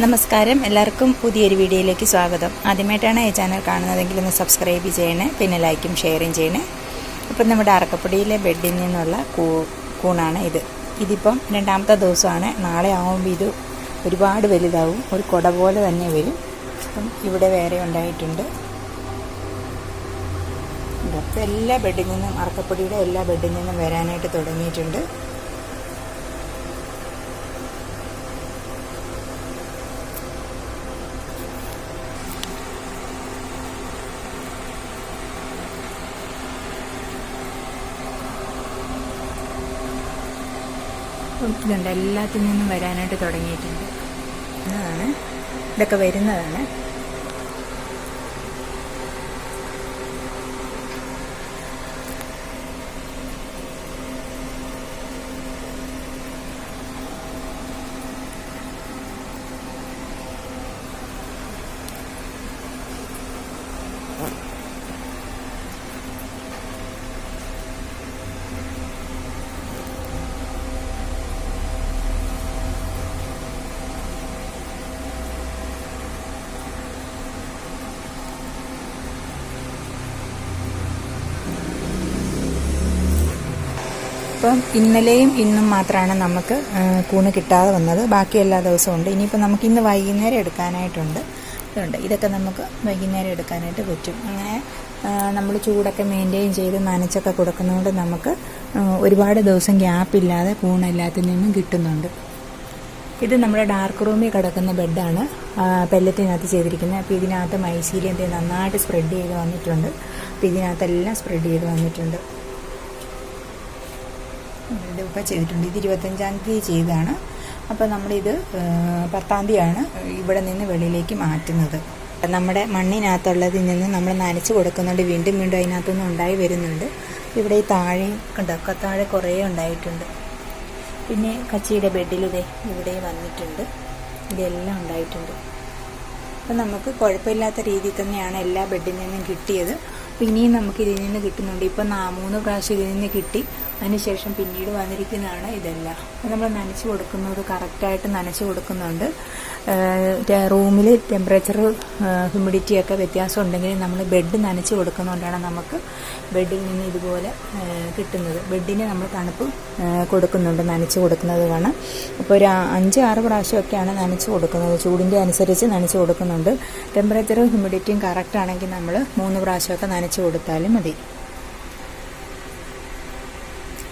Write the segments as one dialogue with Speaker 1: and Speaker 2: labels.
Speaker 1: നമസ്കാരം. എല്ലാവർക്കും പുതിയൊരു വീഡിയോയിലേക്ക് സ്വാഗതം. ആദ്യമായിട്ടാണ് ഈ ചാനൽ കാണുന്നതെങ്കിൽ ഒന്ന് സബ്സ്ക്രൈബ് ചെയ്യണേ പിന്നെ ലൈക്കും ഷെയറും ചെയ്യണേ. ഇപ്പം നമ്മുടെ അറക്കപ്പൊടിയിലെ ബെഡിൽ നിന്നുള്ള കൂ കൂണാണ് ഇത്. ഇതിപ്പം രണ്ടാമത്തെ ദിവസമാണ്. നാളെ ആകുമ്പോൾ ഇത് ഒരുപാട് വലുതാവും. ഒരു കുട പോലെ തന്നെ വരും. അപ്പം ഇവിടെ വേറെ ഉണ്ടായിട്ടുണ്ട്. ഇപ്പം എല്ലാ ബെഡിൽ നിന്നും അറക്കപ്പൊടിയുടെ എല്ലാ ബെഡിൽ നിന്നും വരാനായിട്ട് തുടങ്ങിയിട്ടുണ്ട്. ഇതുണ്ട്. എല്ലാത്തിൽ നിന്നും വരാനായിട്ട് തുടങ്ങിയിട്ടുണ്ട്. അതാണ് ഇതൊക്കെ വരുന്നതാണ്. ഇപ്പം ഇന്നലെയും ഇന്നും മാത്രമാണ് നമുക്ക് കൂണ് കിട്ടാതെ വന്നത്. ബാക്കി എല്ലാ ദിവസവും ഉണ്ട്. ഇനിയിപ്പോൾ നമുക്ക് ഇന്ന് വൈകുന്നേരം എടുക്കാനായിട്ടുണ്ട്. ഇതുണ്ട് ഇതൊക്കെ നമുക്ക് വൈകുന്നേരം എടുക്കാനായിട്ട് പറ്റും. അങ്ങനെ നമ്മൾ ചൂടൊക്കെ മെയിന്റെയിൻ ചെയ്ത് നനച്ചൊക്കെ കൊടുക്കുന്നതുകൊണ്ട് നമുക്ക് ഒരുപാട് ദിവസം ഗ്യാപ്പില്ലാതെ ഇല്ലാതെ എല്ലാത്തിൽ നിന്നും കിട്ടുന്നുണ്ട്. ഇത് നമ്മുടെ ഡാർക്ക് റൂമിൽ കിടക്കുന്ന ബെഡാണ് പെല്ലറ്റിനകത്ത് ചെയ്തിരിക്കുന്നത്. അപ്പോൾ ഇതിനകത്ത് മൈസീരിയന്റെ നന്നായിട്ട് സ്പ്രെഡ് ചെയ്ത് വന്നിട്ടുണ്ട്. അപ്പോൾ ഇതിനകത്തെല്ലാം സ്പ്രെഡ് ചെയ്ത് വന്നിട്ടുണ്ട്. ഇതിപ്പോൾ ചെയ്തിട്ടുണ്ട്. ഇത് ഇരുപത്തഞ്ചാം തീയതി ചെയ്തതാണ്. അപ്പോൾ നമ്മളിത് പത്താം തീയതിയാണ് ഇവിടെ നിന്ന് വെളിയിലേക്ക് മാറ്റുന്നത്. നമ്മുടെ മണ്ണിനകത്തുള്ളതിൽ നിന്ന് നമ്മൾ നനച്ച് കൊടുക്കുന്നുണ്ട്. വീണ്ടും വീണ്ടും അതിനകത്തുനിന്ന് ഉണ്ടായി വരുന്നുണ്ട്. ഇവിടെ ഈ താഴെയും കണ്ടോ? താഴെ കുറേ ഉണ്ടായിട്ടുണ്ട്. പിന്നെ കച്ചിയുടെ ബെഡിൽ ഇതേ ഇവിടെ വന്നിട്ടുണ്ട്. ഇതെല്ലാം ഉണ്ടായിട്ടുണ്ട്. അപ്പം നമുക്ക് കുഴപ്പമില്ലാത്ത രീതിയിൽ തന്നെയാണ് എല്ലാ ബെഡിൽ നിന്നും കിട്ടിയത്. അപ്പം ഇനിയും നമുക്ക് ഇതിൽ നിന്ന് കിട്ടുന്നുണ്ട്. ഇപ്പം നാ മൂന്ന് പ്രാവശ്യം ഇതിൽ നിന്ന് കിട്ടി. അതിനുശേഷം പിന്നീട് വന്നിരിക്കുന്നതാണ് ഇതെല്ലാം. നമ്മൾ നനച്ച് കൊടുക്കുന്നത് കറക്റ്റായിട്ട് നനച്ച് കൊടുക്കുന്നുണ്ട്. റൂമിൽ ടെമ്പറേച്ചർ ഹ്യൂമിഡിറ്റി ഒക്കെ വ്യത്യാസം ഉണ്ടെങ്കിൽ നമ്മൾ ബെഡ് നനച്ച് കൊടുക്കുന്നതുകൊണ്ടാണ് നമുക്ക് ബെഡിൽ നിന്ന് ഇതുപോലെ കിട്ടുന്നത്. ബെഡിന് നമ്മൾ തണുപ്പ് കൊടുക്കുന്നുണ്ട് നനച്ച് കൊടുക്കുന്നത് കാണാം അപ്പോൾ ഒരു അഞ്ച് ആറ് പ്രാവശ്യമൊക്കെയാണ് നനച്ച് കൊടുക്കുന്നത്. ചൂടിന്റെ അനുസരിച്ച് നനച്ച് കൊടുക്കുന്നുണ്ട്. ടെമ്പറേച്ചറും ഹ്യൂമിഡിറ്റിയും കറക്റ്റ് ആണെങ്കിൽ നമ്മൾ മൂന്ന് പ്രാവശ്യമൊക്കെ നനച്ച് കൊടുത്താലും മതി.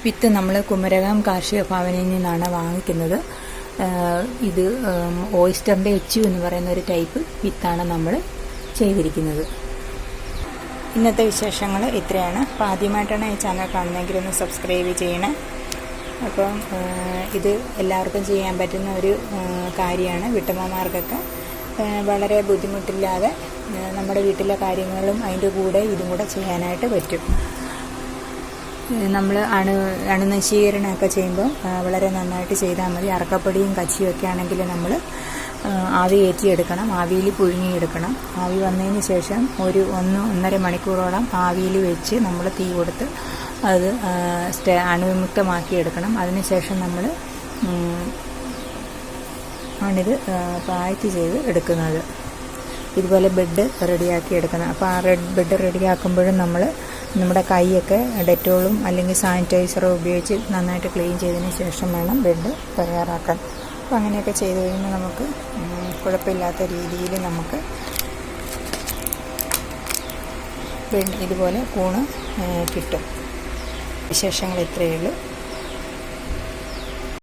Speaker 1: വിത്ത് നമ്മൾ കുമരകം കാർഷിക ഭവനിൽ നിന്നാണ് വാങ്ങിക്കുന്നത്. ഇത് ഓയിസ്റ്ററിന്റെ എച്ച് എന്ന് പറയുന്ന ഒരു ടൈപ്പ് വിത്താണ് നമ്മൾ ചെയ്തിരിക്കുന്നത്. ഇന്നത്തെ വിശേഷങ്ങൾ ഇത്രയാണ്. അപ്പോൾ ആദ്യമായിട്ടാണ് ഈ ചാനൽ കാണുന്നതെങ്കിൽ ഒന്ന് സബ്സ്ക്രൈബ് ചെയ്യണേ. അപ്പം ഇത് എല്ലാവർക്കും ചെയ്യാൻ പറ്റുന്ന ഒരു കാര്യമാണ് വീട്ടമ്മമാർക്കൊക്കെ വളരെ ബുദ്ധിമുട്ടില്ലാതെ നമ്മുടെ വീട്ടിലെ കാര്യങ്ങളും അതിന്റെ കൂടെ ഇതും കൂടെ ചെയ്യാനായിട്ട് പറ്റും. നമ്മൾ അണു അണുനശീകരണമൊക്കെ ചെയ്യുമ്പോൾ വളരെ നന്നായിട്ട് ചെയ്താൽ മതി. അറക്കപ്പൊടിയും കച്ചിയും ഒക്കെ ആണെങ്കിൽ നമ്മൾ ആവി ഏറ്റിയെടുക്കണം ആവിയിൽ പുഴുങ്ങിയെടുക്കണം. ആവി വന്നതിന് ശേഷം ഒരു ഒന്ന് ഒന്നര മണിക്കൂറോളം ആവിയിൽ വെച്ച് നമ്മൾ തീ കൊടുത്ത് അത് സ്റ്റേ അണുവിമുക്തമാക്കി എടുക്കണം അതിനുശേഷം നമ്മൾ ആണിത് പായത്തി ചെയ്ത് എടുക്കുന്നത്. ഇതുപോലെ ബെഡ് റെഡിയാക്കി എടുക്കണം. അപ്പോൾ ആ റെഡ് ബെഡ് റെഡിയാക്കുമ്പോഴും നമ്മൾ നമ്മുടെ കൈയൊക്കെ ഡെറ്റോളും അല്ലെങ്കിൽ സാനിറ്റൈസറും ഉപയോഗിച്ച് നന്നായിട്ട് ക്ലീൻ ചെയ്തതിന് ശേഷം വേണം ബെഡ് തയ്യാറാക്കാൻ. അപ്പോൾ അങ്ങനെയൊക്കെ ചെയ്ത് കഴിയുമ്പോൾ നമുക്ക് കുഴപ്പമില്ലാത്ത രീതിയിൽ നമുക്ക് ഇതുപോലെ കൂണ് കിട്ടും. വിശേഷങ്ങൾ ഇത്രയേ ഉള്ളൂ.